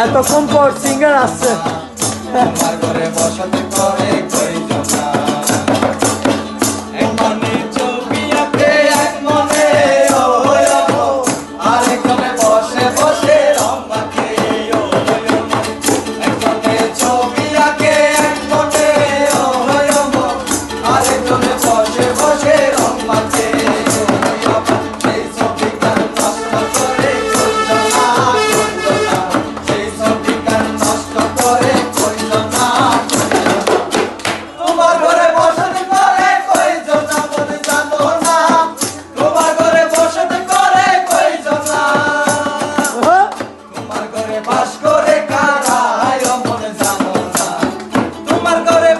এতক্ষণ পর সিঙ্গার আসছে করে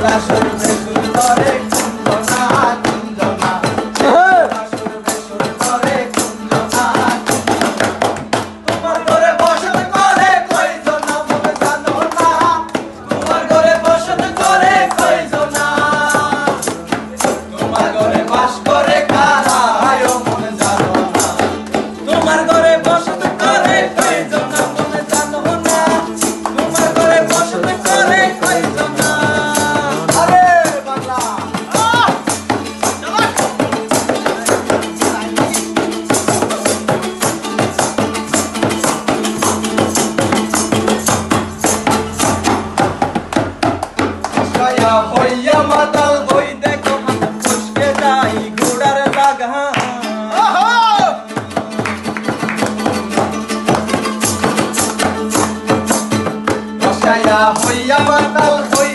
Gracias. মাতাল বই দেখো ফুসকে যাই ঘোড়ার লাগা হইয়া মাতাল বই